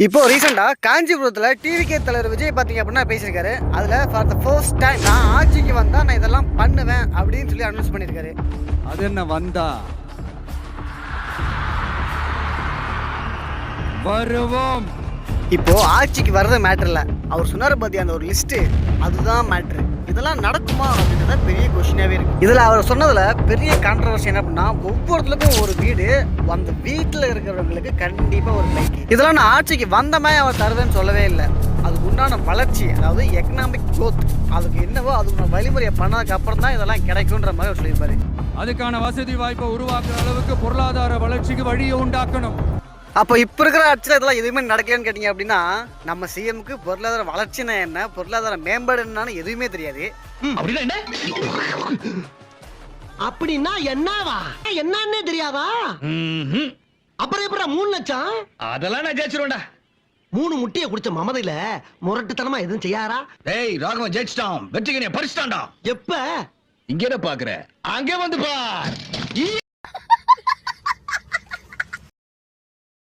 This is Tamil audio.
இப்போ ரீசெண்டா காஞ்சிபுரத்துல டிவிகே தலைவர் விஜய் பாத்தீங்க அப்படின்னா பேசியிருக்காரு. அதுல ஃபார் த ஃபர்ஸ்ட் டைம் நான் ஆட்சிக்கு வந்தா நான் இதெல்லாம் பண்ணுவேன் அப்படின்னு சொல்லி அனௌன்ஸ் பண்ணியிருக்காரு. அது என்ன வந்தா? வருவோம். இப்போ ஆட்சிக்கு வர்றது மேட்டர் இல்ல. அவர் சொன்னாரு பாத்தியா அந்த ஒரு லிஸ்ட் அதுதான் மேட்ரு இதெல்லாம் நடக்குமா அப்படின்றத பெரிய கொஷினாகவே இருக்கு. இதில் அவர் சொன்னதில் பெரிய கான்ட்ரவர்சி என்ன அப்படின்னா ஒவ்வொருத்தருக்கும் ஒரு வீடு அந்த வீட்டில் இருக்கிறவங்களுக்கு கண்டிப்பாக ஒரு பைக் இதெல்லாம் நான் ஆட்சிக்கு வந்தமே அவர் தருவேன்னு சொல்லவே இல்லை. அதுக்கு உண்டான வளர்ச்சி அதாவது எக்கனாமிக் க்ரோத் அதுக்கு என்னவோ அதுக்கு வழிமுறையை பண்ணதுக்கு அப்புறம் தான் இதெல்லாம் கிடைக்குன்ற மாதிரி அவர் சொல்லியிருப்பாரு. அதுக்கான வசதி வாய்ப்பை உருவாக்குற அளவுக்கு பொருளாதார வளர்ச்சிக்கு வழியை உண்டாக்கணும். அப்போ இப்போ இருக்கிற ஆட்சியில் இதெல்லாம் எதுவுமே நடக்கலன்னு கேட்டிங்க அப்படின்னா நம்ம சிஎம்க்கு பொருளாதார வளர்ச்சினா என்ன பொருளாதார மேம்பாடு என்னன்னு எதுவுமே தெரியாது. அப்படின்னா என்ன? அப்படின்னா என்னவா? என்னன்னே தெரியாதா. அப்புறம் எப்படா மூணு லட்சம்? அதெல்லாம் நான் ஜெயிச்சிருவேன்டா. மூணு முட்டைய குடிச்ச மமதையில முரட்டுத்தனமா எதுவும் செய்யாரா? டேய் ராகவன் ஜெயிச்சிட்டான். வெற்றிக்கு நீ பறிச்சிட்டான்டா. எப்ப? இங்க என்ன பாக்குற அங்கே வந்து பார்.